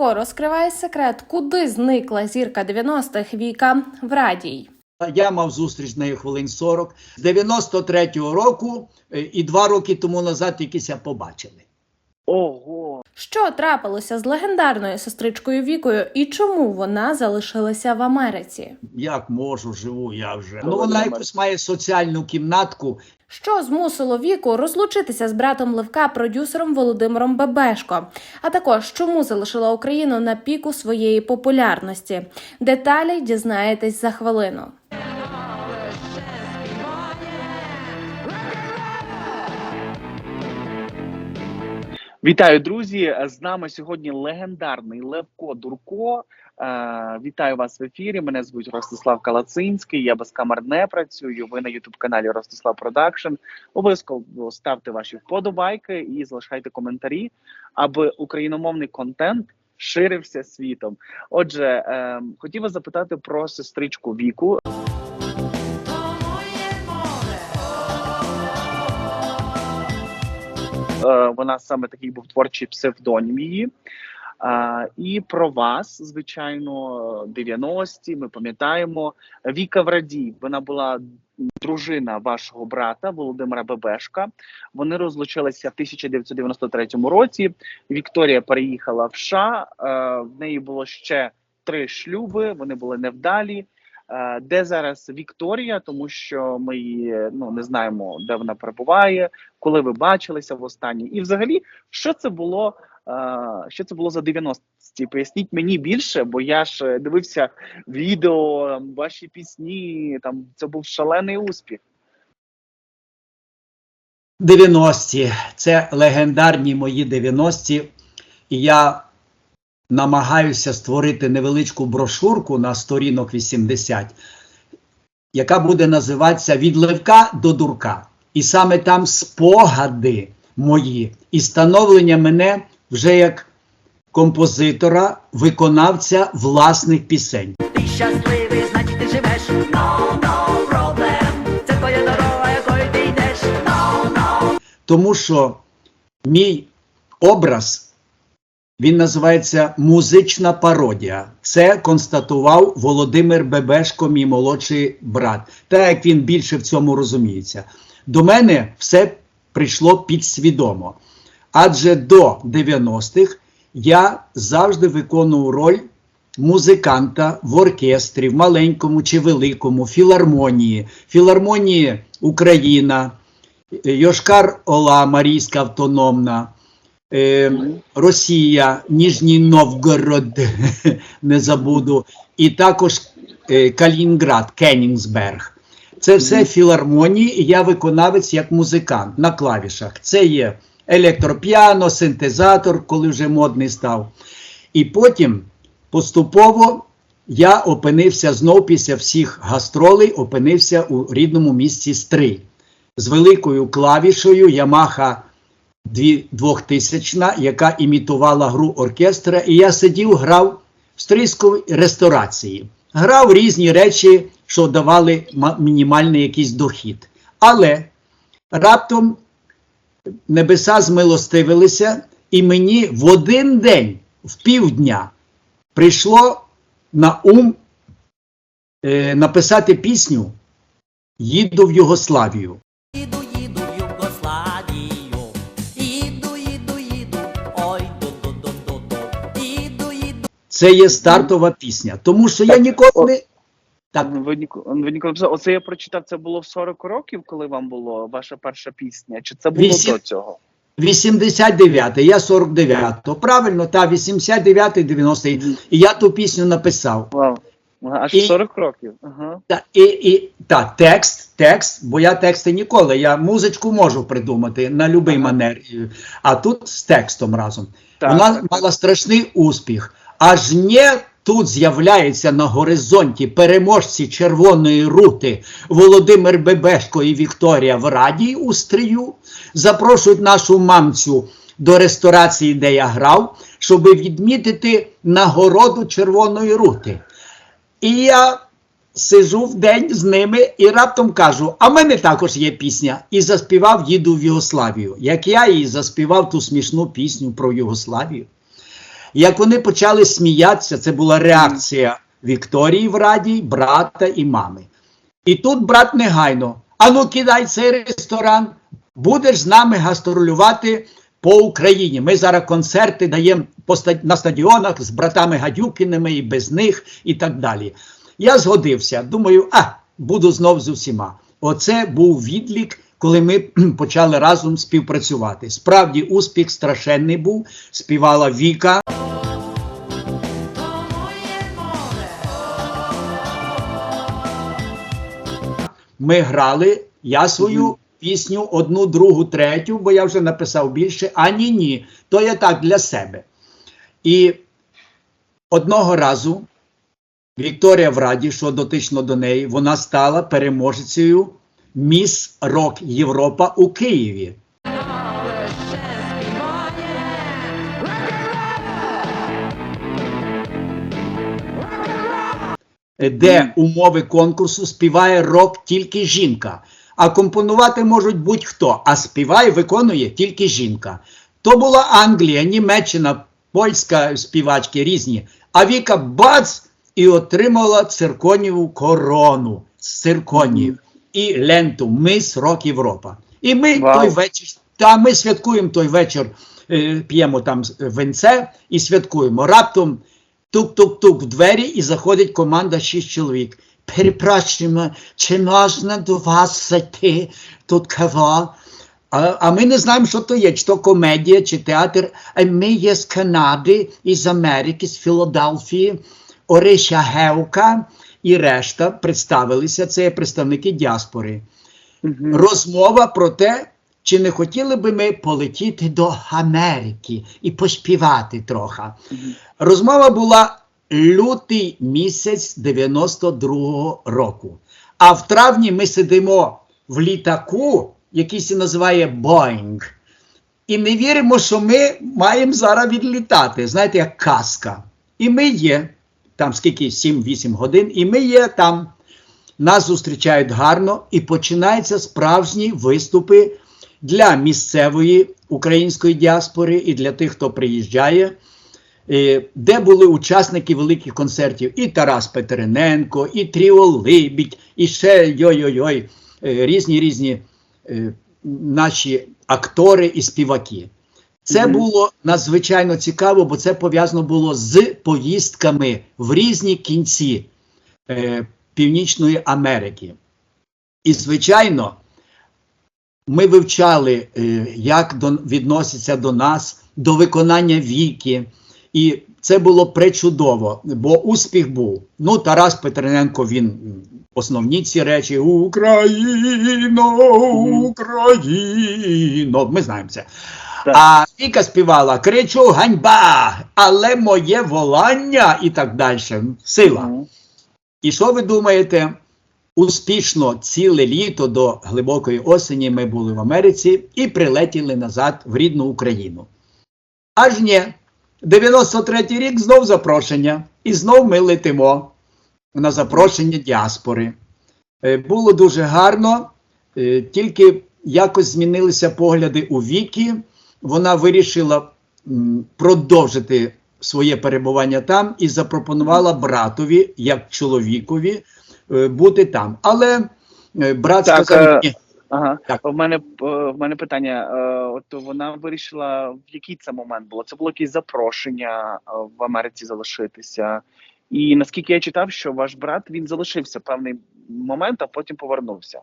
Левко розкриває секрет, куди зникла зірка 90-х Віка в радій. Я мав зустріч з нею хвилин 40. З 93-го року е, і два роки тому назад якісь побачили. Ого. Що трапилося з легендарною сестричкою Вікою і чому вона залишилася в Америці? Як можу, живу я вже. Ну, вона вона- якось має соціальну кімнатку. Що змусило Віку розлучитися з братом Левка, продюсером Володимиром Бебешко? А також чому залишила Україну на піку своєї популярності? Деталі дізнаєтесь за хвилину. Вітаю, друзі! З нами сьогодні легендарний Левко Дурко. Е, вітаю вас в ефірі. Мене звуть Ростислав Калацинський. Я без камер не працюю. Ви на Ютуб каналі Ростислав Продакшн. Обов'язково ставте ваші вподобайки і залишайте коментарі, аби україномовний контент ширився світом. Отже, е, хотів вас запитати про сестричку Віку. Вона саме такий був творчий псевдонім її. А, і про вас, звичайно, 90-ті, ми пам'ятаємо. Віка Врадій, вона була дружина вашого брата Володимира Бебешка. Вони розлучилися в 1993 році. Вікторія переїхала в США. Е, в неї було ще три шлюби, вони були невдалі. Е, Де зараз Вікторія, тому що ми її ну не знаємо, де вона перебуває, коли ви бачилися в останній, і взагалі, що це було? е, Що це було за 90-ті? Поясніть мені більше, бо я ж е, дивився відео, ваші пісні. Там це був шалений успіх. 90-ті. Це легендарні мої 90-ті. І я намагаюся створити невеличку брошурку на сторінок 80, яка буде називатися Від Левка до Дурка. І саме там спогади мої і становлення мене вже як композитора, виконавця власних пісень. Ти щасливий, значить ти живеш. No, no problem. Це твоя дорога, якою ти йдеш. No, no. Тому що мій образ він називається музична пародія. Це констатував Володимир Бебешко, мій молодший брат. Так як він більше в цьому розуміється. До мене все прийшло підсвідомо. Адже до 90-х я завжди виконував роль музиканта в оркестрі, в маленькому чи великому, філармонії, філармонії Україна, Йошкар Ола, Марійська автономна, е, Росія, Ніжній Новгород, не забуду, і також е, Калінінград, Кенігсберг. Це все філармонії, і я виконавець як музикант на клавішах. Це є електропіано, синтезатор, коли вже модний став. І потім поступово я опинився знов після всіх гастролей, опинився у рідному місті Стрий з великою клавішою Yamaha 2000, яка імітувала гру оркестра, і я сидів, грав в стрийській ресторації. Грав різні речі, що давали мінімальний якийсь дохід. Але раптом небеса змилостивилися, і мені в один день, в півдня, прийшло на ум е, написати пісню Їду в Югославію. Це є стартова пісня. Тому що я ніколи о- не. Так, Ви, ви ніколи оце я прочитав. Це було в 40 років, коли вам було ваша перша пісня? Чи це було Вісім- до цього? 89-й, я 49-го. Правильно, та 89-й, 90-й. І я ту пісню написав. Вау. Аж І- 40 років. Ага. Та, і, і, та, текст, текст, бо я тексти ніколи. Я музичку можу придумати на будь-який Ага. манер. А тут з текстом разом. Так, Вона так, мала страшний успіх. Аж не тут з'являється на горизонті переможці червоної рути Володимир Бебешко і Вікторія в Радій у стрію. Запрошують нашу мамцю до ресторації, де я грав, щоб відмітити нагороду червоної рути. І я сижу в день з ними і раптом кажу: а в мене також є пісня. І заспівав їду в Югославію. Як я їй заспівав ту смішну пісню про Югославію. Як вони почали сміятися, це була реакція Вікторії в Раді, брата і мами. І тут брат негайно: ану, кидай цей ресторан, будеш з нами гастролювати по Україні. Ми зараз концерти даємо на стадіонах з братами Гадюкіними і без них, і так далі. Я згодився. Думаю, а буду знов з усіма. Оце був відлік, коли ми почали разом співпрацювати. Справді, успіх страшенний був. Співала Віка. Ми грали. Я свою пісню, одну, другу, третю, бо я вже написав більше. А ні, ні. То я так для себе. І одного разу Вікторія в Раді, що дотично до неї, вона стала переможецею Міс Рок Європа у Києві. Де умови конкурсу співає рок тільки жінка. А компонувати можуть будь-хто, а співає, виконує тільки жінка. То була Англія, Німеччина, польська співачки різні. А Віка бац! і отримала цирконіву корону з цирконів і ленту Мис Рок Європа. І ми Вау. той вечір, та ми святкуємо той вечір, е, п'ємо там винце і святкуємо. Раптом тук-тук-тук в двері і заходить команда шість чоловік. Перепрошуємо, чи можна до вас зайти тут кава? А, а ми не знаємо, що то є, чи то комедія, чи театр. А ми є з Канади, із Америки, з Філадельфії, Ориша Гевка і решта представилися. Це є представники діаспори. Розмова про те, чи не хотіли би ми полетіти до Америки і поспівати трохи. Розмова була лютий місяць 92-го року. А в травні ми сидимо в літаку, який се називає Боїнг. І не віримо, що ми маємо зараз відлітати. Знаєте, як казка. І ми є, там скільки 7-8 годин, і ми є там. Нас зустрічають гарно, і починаються справжні виступи для місцевої української діаспори і для тих, хто приїжджає, е, де були учасники великих концертів: і Тарас Петрененко, і Тріо Либідь, і ще йой-йой-йой, е, різні різні е, наші актори і співаки. Це було надзвичайно цікаво, бо це пов'язано було з поїздками в різні кінці е, Північної Америки. І, звичайно, ми вивчали, е, як до, відносяться до нас, до виконання віки. І це було пречудово, бо успіх був. Ну, Тарас Петрененко, він основні ці речі: Україно, Україно. Ми знаємо це. Так. А Віка співала кричу ганьба, але моє волання і так далі. Сила. І що ви думаєте? Успішно ціле літо до глибокої осені ми були в Америці і прилетіли назад в рідну Україну. Аж ні, 93-й рік знов запрошення, і знов ми летимо на запрошення діаспори. Е, Було дуже гарно, е, тільки якось змінилися погляди у віки. Вона вирішила продовжити своє перебування там і запропонувала братові, як чоловікові, бути там. Але е, брат Так, сказав: е, ні, Ага. Так. В мене е, в мене питання. е, От вона вирішила, в який це момент було? Це було якесь запрошення е, в Америці залишитися. І наскільки я читав, що ваш брат він залишився певний момент, а потім повернувся.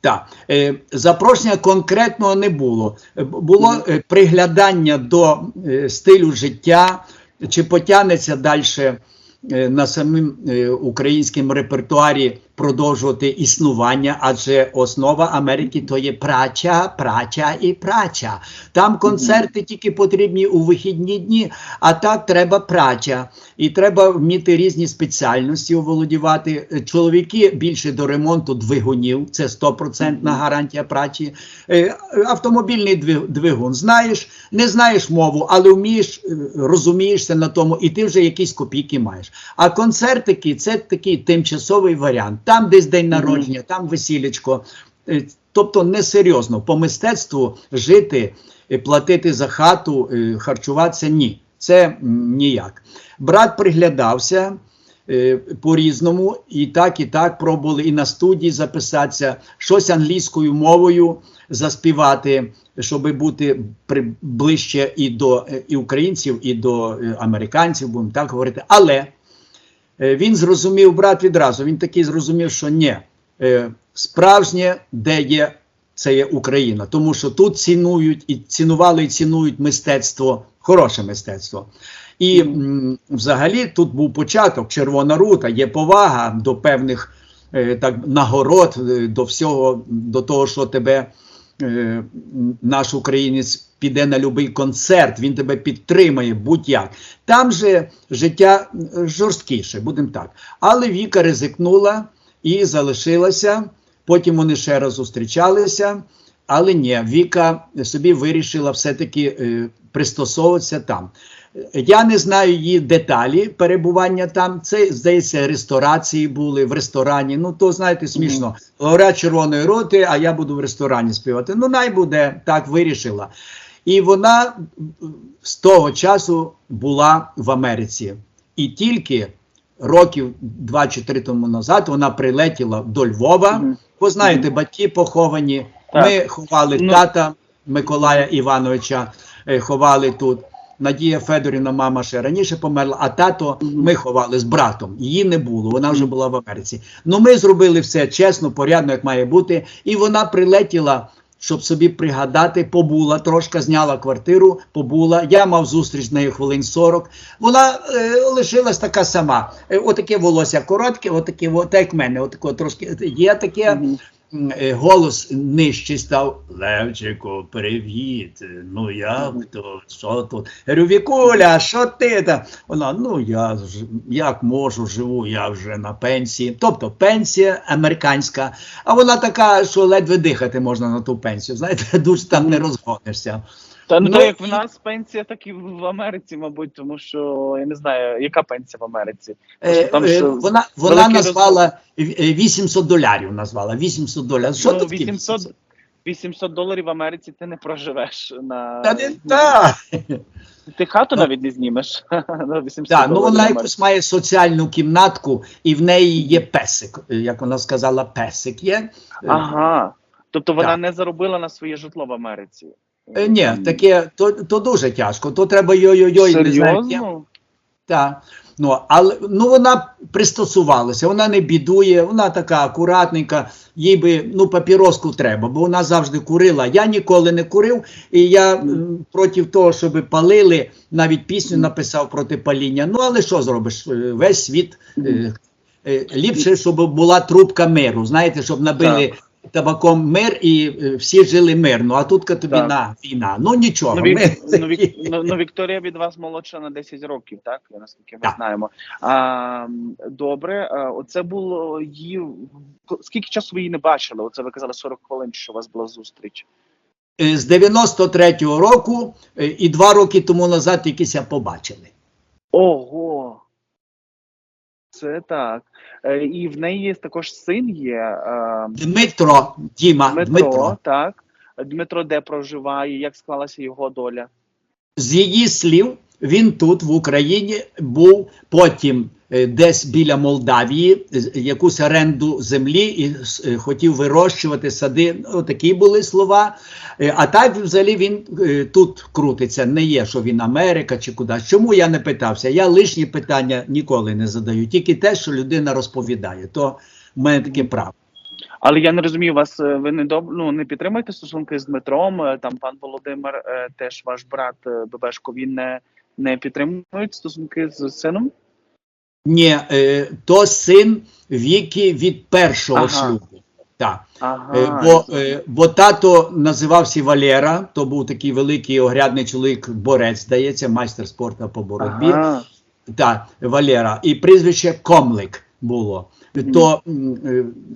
Так, е, запрошення конкретного не було. Е, Було е, приглядання до е, стилю життя, чи потягнеться далі е, на самим е, українському репертуарі продовжувати існування, адже основа Америки то є праця, праця і праця. Там концерти тільки потрібні у вихідні дні, а так треба праця. І треба вміти різні спеціальності оволодівати. Е, Чоловіки більше до ремонту двигунів, це 100% гарантія праці. Е, Автомобільний двигун знаєш, не знаєш мову, але вмієш, е, розумієшся на тому, і ти вже якісь копійки маєш. А концертики це такий тимчасовий варіант. Там десь день народження, там весілечко. Е, Тобто несерйозно по мистецтву жити, е, платити за хату, е, харчуватися ні. Це ніяк. Брат приглядався е, по-різному, і так, і так пробували і на студії записатися, щось англійською мовою заспівати, щоб бути ближче і до і українців, і до американців, будемо так говорити. Але він зрозумів брат відразу. Він такий зрозумів, що ні, е, справжнє, де є, це є Україна. Тому що тут цінують і цінували і цінують мистецтво, хороше мистецтво. І взагалі тут був початок, червона рута, є повага до певних е, так, нагород, е, до всього, до того, що тебе е, наш українець піде на будь-який концерт, він тебе підтримає, будь-як. Там же життя жорсткіше, будемо так. Але Віка ризикнула і залишилася. Потім вони ще раз зустрічалися. Але ні, Віка собі вирішила все-таки е, пристосовуватися там. Я не знаю її деталі перебування там. Це, здається, ресторації були в ресторані. Ну, то знаєте, смішно. Лауреат червоної роти, а я буду в ресторані співати. Ну, най буде, так вирішила. І вона з того часу була в Америці. І тільки років 2 чи 3 тому назад вона прилетіла до Львова. Ви знаєте, батьки поховані. Так. Ми ховали Ну. тата Миколая Івановича, е, ховали тут. Надія Федорівна, мама ще раніше померла, а тато ми ховали з братом. Її не було, вона вже була в Америці. Ну ми зробили все чесно, порядно, як має бути. І вона прилетіла, щоб собі пригадати, побула трошки, зняла квартиру, побула. Я мав зустріч з нею хвилин 40. Вона е, лишилась така сама. Е, отаке волосся коротке, отаке, от, як мене, отаке трошки є таке. М, е, голос нижчий став. Левчику, привіт. Ну як то? Що тут? Говорю, Вікуля, що ти там? Вона, ну я як можу, живу, я вже на пенсії. Тобто пенсія американська, а вона така, що ледве дихати можна на ту пенсію. Знаєте, дуже там не розгонишся. Та ну, Ну, то як в нас пенсія, так і в Америці, мабуть, тому що я не знаю, яка пенсія в Америці. Е, там е, ще вона вона великий назвала е, 800 долярів. Назвала 800 доларів. Що ну, тут 800, 800 доларів в Америці ти не проживеш на Та не так. ти хату навіть не знімеш. Так, ну вона якусь має соціальну кімнатку, і в неї є песик. е, Як вона сказала, песик є. Е, Ага. Тобто вона не заробила на своє житло в Америці. Е, Ні, таке то, то дуже тяжко. То треба йой-йой-йой, не знаю. як. Серйозно? Так. Ну, але ну вона пристосувалася, вона не бідує, вона така акуратненька, їй би ну папіроску треба, бо вона завжди курила. Я ніколи не курив, і я м, проти того, щоб палили, навіть пісню написав проти паління. Ну але що зробиш? Е, Весь світ е, е, ліпше, щоб була трубка миру. Знаєте, щоб набили табаком мир і е, всі жили мирно. А тут тобі Так. на війна. Ну нічого. Ну, ми- ну, Вік, ну, ну, Вікторія від вас молодша на 10 років, так? Наскільки ми Так. знаємо. А, м, добре, а, оце було її. Скільки часу ви її не бачили? Оце ви казали 40 хвилин, що у вас була зустріч. Е, з 93-го року е, і два роки тому назад якісь побачили. Ого! Це так. Е, І в неї також син є. е, Дмитро, Діма, Дмитро, Дмитро. так. Дмитро де проживає, як склалася його доля? З її слів, він тут в Україні був потім десь біля Молдавії, якусь оренду землі і е, хотів вирощувати сади. Ну, такі були слова. Е, А так, взагалі, він е, тут крутиться. Не є, що він Америка чи кудись. Чому я не питався? Я лишні питання ніколи не задаю, тільки те, що людина розповідає. То в мене таке право. Але я не розумію вас. е, Ви не доб... ну, не підтримуєте стосунки з Дмитром. е, Там пан Володимир, е, теж ваш брат е, Бебешко, він не, не підтримує стосунки з сином. Ні, е, то син Віки від першого Ага. шлюбу. Так. Ага. Е, бо, е, бо тато називався Валера, то був такий великий огрядний чоловік, борець, здається, майстер спорту по боротьбі. ага. Так, Валера. І прізвище Комлик було. То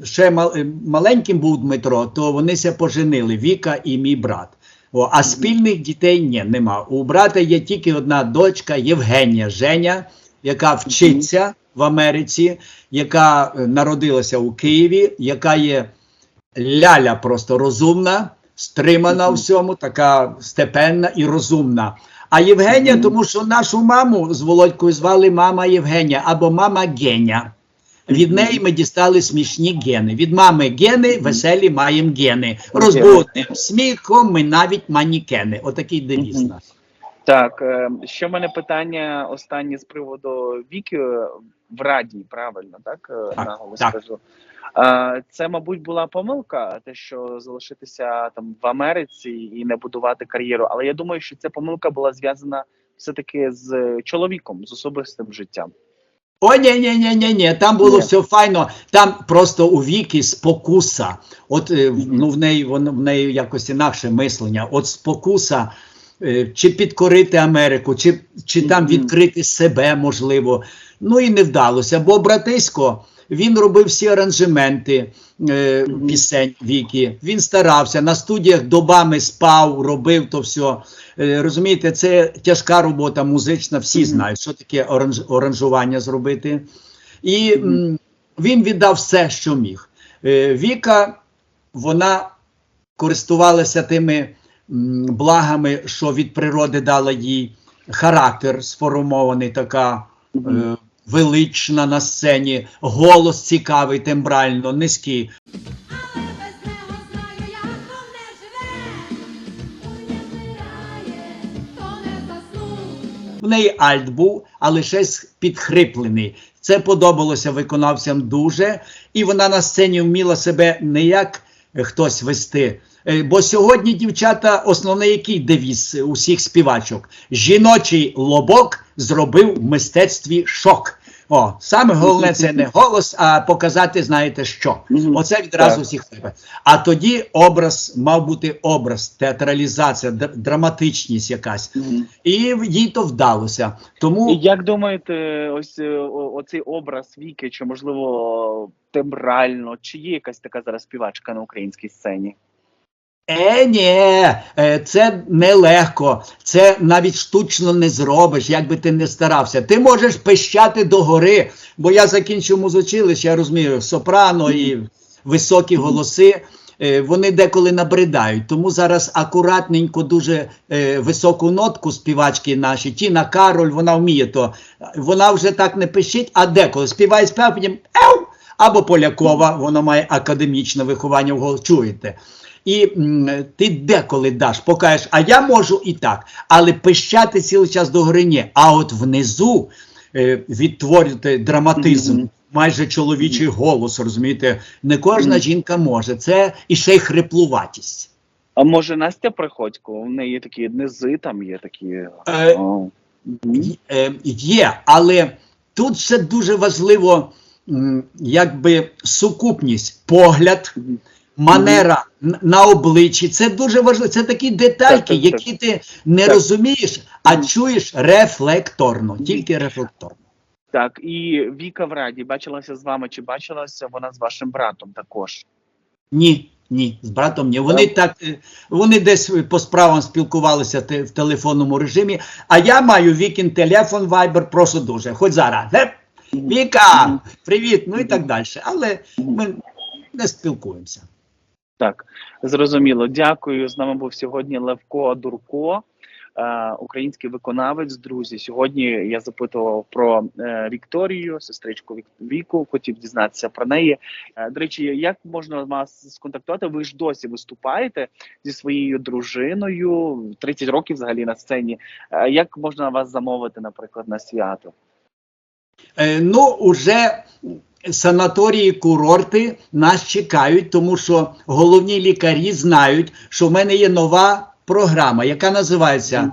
ще мал, маленьким був Дмитро, то вони ся поженили, Віка і мій брат. О, а спільних дітей ні, нема. У брата є тільки одна дочка Євгенія Женя, яка вчиться в Америці, яка е, народилася у Києві, яка є ляля просто розумна, стримана у всьому, така степенна і розумна. А Євгенія, тому що нашу маму з Володькою звали мама Євгенія або мама Геня. Від неї ми дістали смішні гени. Від мами гени, веселі маємо гени. Розбудним сміхом ми навіть манікени. Отакий девіз наш. Так, е, ще в мене питання останнє з приводу Віки е, в Раді, правильно, так? е, Так, наголос так. кажу. Е, Це, мабуть, була помилка, те, що залишитися там в Америці і не будувати кар'єру. Але я думаю, що ця помилка була зв'язана все-таки з чоловіком, з особистим життям. О, ні, ні, ні, ні, ні. Там було Ні. все файно. Там просто у віки спокуса. От ну в неї воно в неї якось інакше мислення. От спокуса. Е, Чи підкорити Америку, чи, чи там відкрити себе, можливо. Ну і не вдалося. Бо братисько він робив всі аранжементи е, пісень Віки. Він старався на студіях добами спав, робив то все. Е, розумієте, це тяжка робота музична. Всі знають, що таке оранж, оранжування зробити. І м, він віддав все, що міг. Е, Віка, вона користувалася тими благами, що від природи дала їй характер сформований, така е, велична на сцені, голос цікавий, тембрально, низький. В неї альт був, але щось підхриплений. Це подобалося виконавцям дуже, і вона на сцені вміла себе не як хтось вести. Е, Бо сьогодні дівчата, основний який девіз усіх співачок: жіночий лобок зробив в мистецтві шок. О, саме головне це не голос, а показати, знаєте що. Оце відразу Так. всіх тебе. А тоді образ мав бути образ, театралізація, д- драматичність якась. І їй то вдалося. Тому І як думаєте, ось е, о- оцей образ Віки, чи можливо тембрально, чи є якась така зараз співачка на українській сцені? Е, ні, е, це нелегко. Це навіть штучно не зробиш, як би ти не старався. Ти можеш пищати догори, бо я закінчив музичилище, я розумію, сопрано і високі голоси. е, Вони деколи набридають, тому зараз акуратненько, дуже е, високу нотку співачки наші. Тіна Кароль, вона вміє то. Вона вже так не пишіть, а деколи співає, співає, потім ев! або Полякова, вона має академічне виховання в голос. Чуєте? І ти деколи даш, покажеш, а я можу і так, але пищати цілий час до гори ні. А от внизу е, відтворювати драматизм, Мгм. майже чоловічий голос, розумієте, не кожна Мгм. жінка може. Це і ще й хриплуватість. А може Настя Приходько? У неї є такі низи, там є такі. Е, О. Е, Є, але тут все дуже важливо, якби сукупність, погляд. Манера на обличчі. Це дуже важливо. Це такі детальки, які ти не розумієш, а чуєш рефлекторно, тільки рефлекторно. Так, і Віка в Раді бачилася з вами, чи бачилася вона з вашим братом також? Ні, ні, з братом ні. Вони так, е, вони десь по справам спілкувалися в телефонному режимі. А я маю вікін телефон, вайбер, просто дуже. Хоч зараз. Геп, Віка, привіт, ну і так далі. Але ми не спілкуємося. Так, зрозуміло. Дякую. З нами був сьогодні Левко Дурко, е, український виконавець. Друзі, сьогодні я запитував про е, Вікторію, сестричку Віку. Хотів дізнатися про неї. Е, до речі, як можна вас сконтактувати? Ви ж досі виступаєте зі своєю дружиною 30 років взагалі на сцені. Як можна вас замовити, наприклад, на свято? Ну, уже санаторії, курорти нас чекають, тому що головні лікарі знають, що в мене є нова програма, яка називається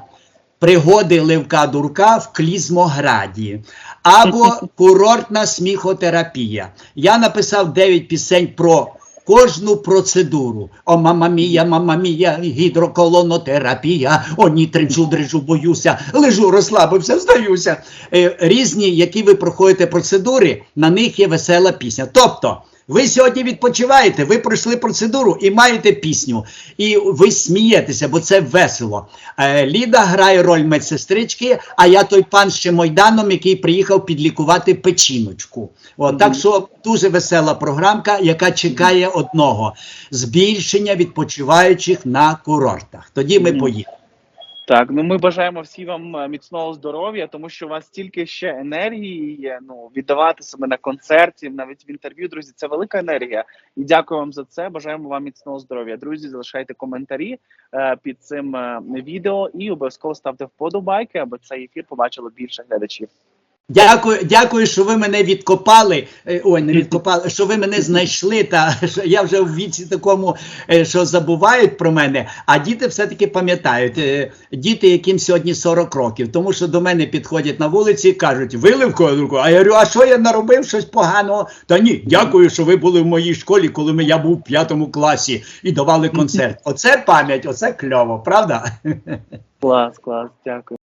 Пригоди Левка Дурка в Клізмограді або курортна сміхотерапія. Я написав 9 пісень про кожну процедуру. О, мама мія, мама мія, гідроколонотерапія. О, ні, тричу, дрижу, боюся, лежу, розслабився, здаюся. Е, різні, які ви проходите процедури, на них є весела пісня. Тобто, ви сьогодні відпочиваєте, ви пройшли процедуру і маєте пісню. І ви смієтеся, бо це весело. Е, Ліда грає роль медсестрички, а я той пан ще Майданом, який приїхав підлікувати печіночку. От, Так що дуже весела програмка, яка чекає одного збільшення відпочиваючих на курортах. Тоді ми поїдемо. Так, ну ми бажаємо всім вам е, міцного здоров'я, тому що у вас стільки ще енергії є. Ну віддавати себе на концерті, навіть в інтерв'ю, друзі, це велика енергія. І дякую вам за це. Бажаємо вам міцного здоров'я. Друзі, залишайте коментарі е, під цим е, відео і обов'язково ставте вподобайки, аби цей ефір побачило більше глядачів. Дякую, дякую, що ви мене відкопали. Е, Ой, не відкопали, що ви мене знайшли. Та що я вже в віці такому, е, що забувають про мене. А діти все-таки пам'ятають. Е, Діти, яким сьогодні 40 років, тому що до мене підходять на вулиці і кажуть, виливко, друку. А я говорю, а що я наробив щось поганого? Та ні, дякую, що ви були в моїй школі, коли ми- я був в п'ятому класі і давали концерт. Оце пам'ять, оце кльово, правда? Клас, клас, дякую.